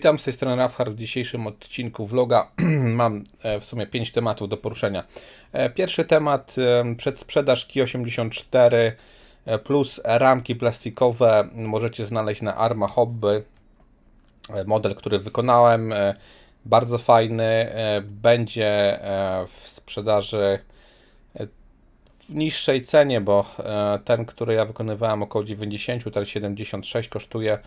Witam z tej strony Rafhar. W dzisiejszym odcinku vloga mam e, w sumie 5 tematów do poruszenia. E, Pierwszy temat, e, przedsprzedaż Ki84 e, plus ramki plastikowe możecie znaleźć na Arma Hobby. Model, który wykonałem, bardzo fajny, będzie w sprzedaży w niższej cenie, bo ten, który ja wykonywałem około 90, ten 76 kosztuje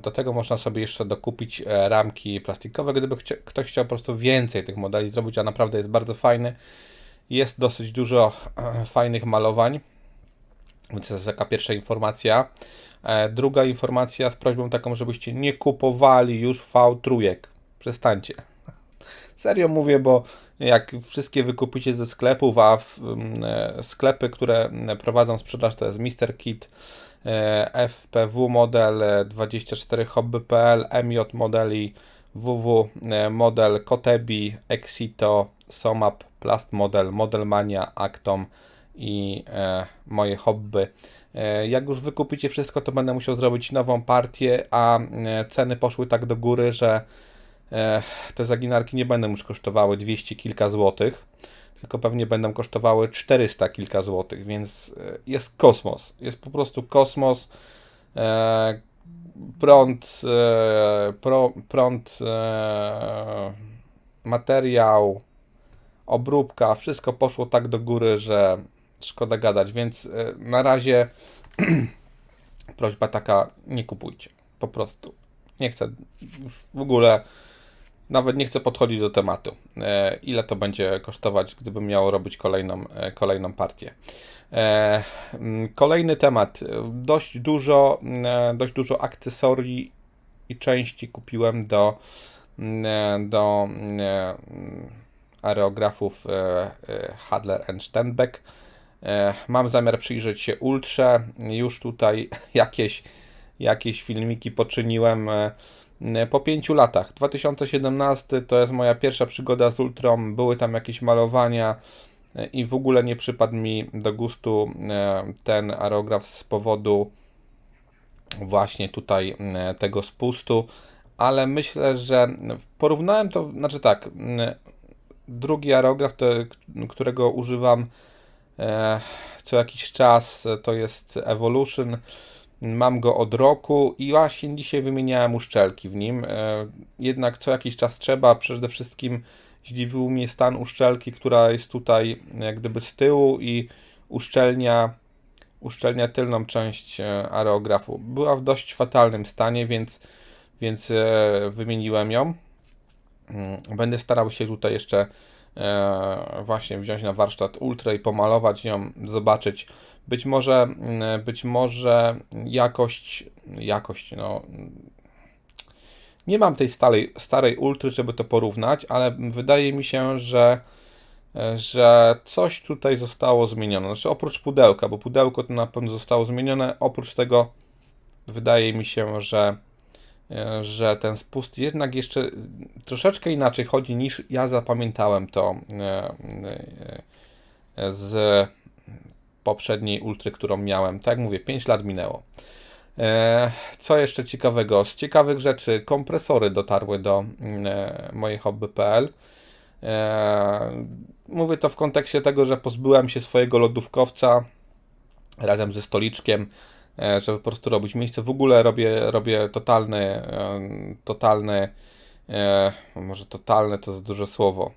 Do tego można sobie jeszcze dokupić e, ramki plastikowe, gdyby chcia, ktoś chciał po prostu więcej tych modeli zrobić, a naprawdę jest bardzo fajny. Jest dosyć dużo e, fajnych malowań, więc to jest taka pierwsza informacja. E, Druga informacja z prośbą taką, żebyście nie kupowali już V3. Przestańcie. Serio mówię, bo jak wszystkie wykupicie ze sklepów, a w, mm, sklepy, które mm, prowadzą sprzedaż to jest Mr. Kit, FPW model e, 24 hobby.pl, MJ modeli WW e, model Kotebi, Exito, Somap, Plast model, Modelmania, Actom i e, moje hobby. E, Jak już wykupicie wszystko, to będę musiał zrobić nową partię, a e, ceny poszły tak do góry, że e, te zaginarki nie będą już kosztowały 200 kilka złotych, tylko pewnie będą kosztowały 400 kilka złotych, więc e, jest kosmos. Jest po prostu kosmos. E, prąd, e, prąd, materiał, obróbka, wszystko poszło tak do góry, że szkoda gadać, więc na razie prośba taka, nie kupujcie. Po prostu. Nie chcę w ogóle, nawet nie chcę podchodzić do tematu. E, ile to będzie kosztować, gdybym miał robić kolejną, e, kolejną partię. E, mm, kolejny temat. Dość dużo, e, dość dużo akcesorii i części kupiłem do, mm, do mm, aerografów Hadler. E, Mam zamiar przyjrzeć się Ultrze. Już tutaj jakieś, jakieś filmiki poczyniłem po pięciu latach. 2017 to jest moja pierwsza przygoda z Ultrą. Były tam jakieś malowania e, i w ogóle nie przypadł mi do gustu e, ten aerograf z powodu właśnie tutaj e, tego spustu, ale myślę, że porównałem to, znaczy tak, drugi aerograf, którego używam e, co jakiś czas, e, to jest Evolution. Mam go od roku i właśnie dzisiaj wymieniałem uszczelki w nim. E, jednak co jakiś czas trzeba. Przede wszystkim zdziwił mnie stan uszczelki, która jest tutaj jak gdyby z tyłu i uszczelnia, uszczelnia tylną część e, aerografu. Była w dość fatalnym stanie, więc, więc e, wymieniłem ją. Mm, Będę starał się tutaj jeszcze właśnie wziąć na warsztat ultra i pomalować ją, zobaczyć. Być może, mm, być może jakość, jakość, no. Nie mam tej starej, starej ultry, żeby to porównać, ale wydaje mi się, że, e, że coś tutaj zostało zmienione. Znaczy oprócz pudełka, bo pudełko to na pewno zostało zmienione. Oprócz tego wydaje mi się, że e, że ten spust jednak jeszcze troszeczkę inaczej chodzi niż ja zapamiętałem to e, e, z poprzedniej ultry, którą miałem. Tak mówię, 5 lat minęło. E, Co jeszcze ciekawego? Z ciekawych rzeczy kompresory dotarły do mm, e, mojej hobby.pl. E, Mówię to w kontekście tego, że pozbyłem się swojego lodówkowca razem ze stoliczkiem, żeby po prostu robić miejsce. W ogóle robię, robię totalny, totalny, może totalne to za duże słowo.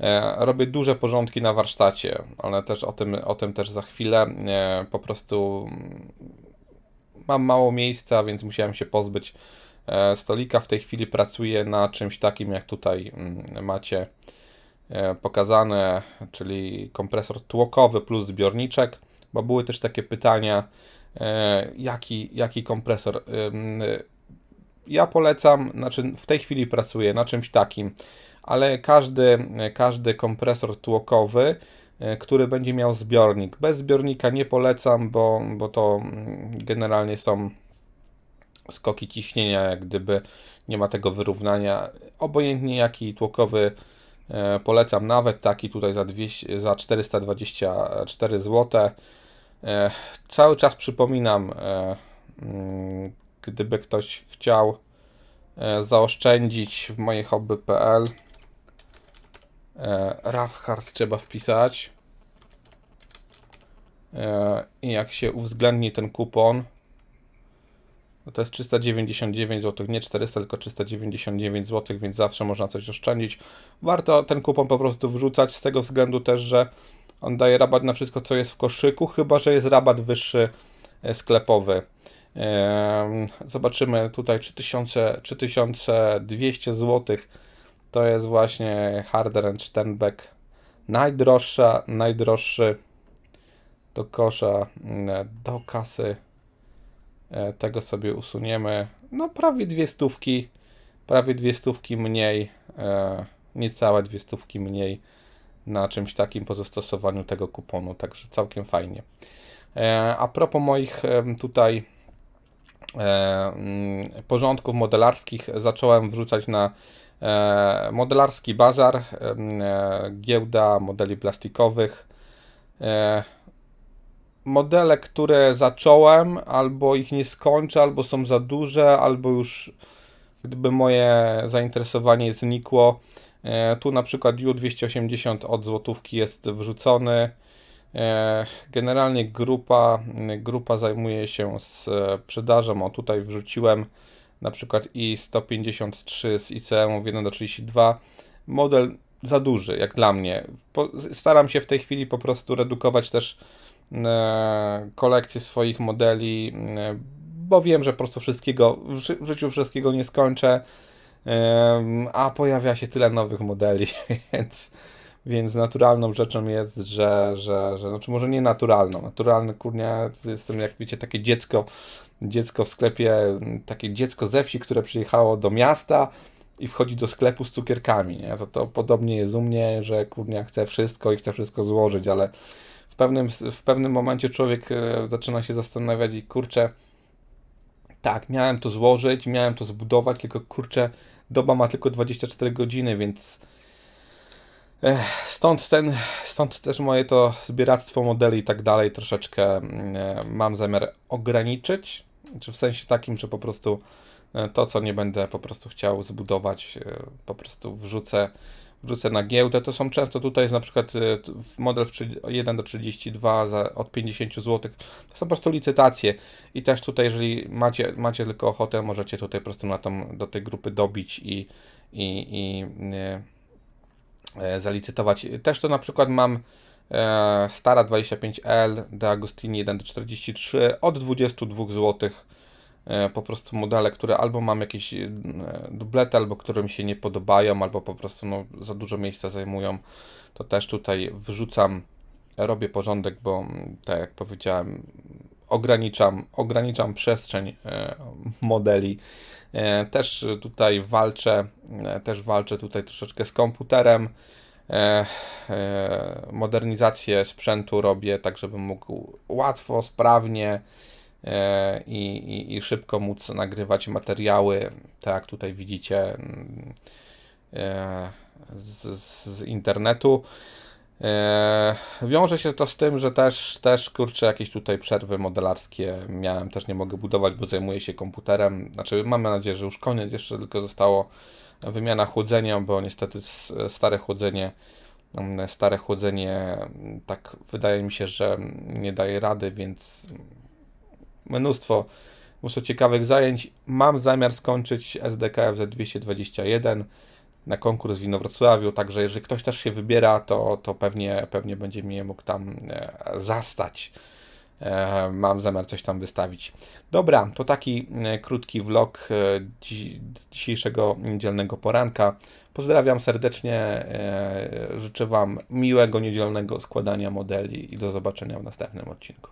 E, Robię duże porządki na warsztacie, ale też o tym, o tym też za chwilę. E, Po prostu mam mało miejsca, więc musiałem się pozbyć e, stolika. W tej chwili pracuję na czymś takim, jak tutaj mm, macie pokazane, czyli kompresor tłokowy plus zbiorniczek, bo były też takie pytania, jaki, jaki kompresor. Ja polecam, znaczy w tej chwili pracuję na czymś takim, ale każdy, każdy kompresor tłokowy, e, który będzie miał zbiornik. Bez zbiornika nie polecam, bo, bo to mm, generalnie są skoki ciśnienia, jak gdyby nie ma tego wyrównania. Obojętnie jaki tłokowy e, polecam, nawet taki tutaj za, 200, za 424 zł. E, Cały czas przypominam, mm, gdyby ktoś chciał zaoszczędzić w mojej hobby.pl. E, trzeba wpisać. E, I jak się uwzględni ten kupon, no to jest 399 zł, nie 400, tylko 399 zł, więc zawsze można coś oszczędzić. Warto ten kupon po prostu wrzucać z tego względu też, że on daje rabat na wszystko, co jest w koszyku, chyba że jest rabat wyższy e, sklepowy. Em, Zobaczymy tutaj 3000, 3200 zł. To jest właśnie Harder Sternbeck. Najdroższa, najdroższy do kosza, mm, do kasy. E, Tego sobie usuniemy. No prawie dwie stówki, prawie dwie stówki mniej, e, niecałe dwie stówki mniej na czymś takim po zastosowaniu tego kuponu, także całkiem fajnie. E, A propos moich tutaj mm, porządków modelarskich, zacząłem wrzucać na modelarski bazar, e, giełda modeli plastikowych. E, modele, które zacząłem, albo ich nie skończę, albo są za duże, albo już gdyby moje zainteresowanie znikło. E, Tu na przykład U280 od złotówki jest wrzucony. E, Generalnie grupa, grupa zajmuje się sprzedażą. O tutaj wrzuciłem na przykład i153 z ICM 1 do 32. Model za duży, jak dla mnie. Staram się w tej chwili po prostu redukować też e, kolekcję swoich modeli, e, bo wiem, że po prostu wszystkiego w, ży- w życiu wszystkiego nie skończę, em, a pojawia się tyle nowych modeli, więc, więc naturalną rzeczą jest, że, że, że znaczy może nie naturalną, naturalny kurnia, jestem jak wiecie takie dziecko, dziecko w sklepie, takie dziecko ze wsi, które przyjechało do miasta i wchodzi do sklepu z cukierkami, nie? To, to podobnie jest u mnie, że kurnia chce wszystko i chce wszystko złożyć, ale w pewnym, w pewnym momencie człowiek e, zaczyna się zastanawiać i kurczę, tak, miałem to złożyć, miałem to zbudować, tylko kurczę, doba ma tylko 24 godziny, więc stąd ten, stąd też moje to zbieractwo modeli i tak dalej troszeczkę mm, e, mam zamiar ograniczyć, czy w sensie takim, że po prostu e, to, co nie będę po prostu chciał zbudować, e, po prostu wrzucę, wrzucę na giełdę. To są często tutaj jest na przykład model w 3 1 do 32 za, od 50 zł. To są po prostu licytacje i też tutaj, jeżeli macie, macie tylko ochotę, możecie tutaj po prostu na tą, do tej grupy dobić i, i, i zalicytować. Też to na przykład mam e, Stara 25L De Agostini 1 do 43 od 22 zł. E, po prostu modele, które albo mam jakieś e, dublety, albo które mi się nie podobają, albo po prostu no, za dużo miejsca zajmują. To też tutaj wrzucam, robię porządek, bo mm, tak jak powiedziałem, ograniczam, ograniczam przestrzeń e, modeli. E, Też tutaj walczę, e, też walczę tutaj troszeczkę z komputerem. E, Modernizację sprzętu robię tak, żebym mógł łatwo, sprawnie i, i, i szybko móc nagrywać materiały, tak jak tutaj widzicie mm, z, z internetu. E, wiąże się to z tym, że też, też kurczę, jakieś tutaj przerwy modelarskie miałem, też nie mogę budować, bo zajmuję się komputerem. Znaczy, mam nadzieję, że już koniec, jeszcze tylko zostało wymiana chłodzenia, bo niestety stare chłodzenie, mm, stare chłodzenie, mm, tak wydaje mi się, że nie daje rady, więc mnóstwo, mnóstwo ciekawych zajęć. Mam zamiar skończyć SDKF Z221 na konkurs w Inowrocławiu, także jeżeli ktoś też się wybiera, to, to pewnie, pewnie będzie mnie mógł tam e, zastać. E, Mam zamiar coś tam wystawić. Dobra, to taki e, krótki vlog dzi- dzisiejszego niedzielnego poranka. Pozdrawiam serdecznie, życzę Wam miłego niedzielnego składania modeli i do zobaczenia w następnym odcinku.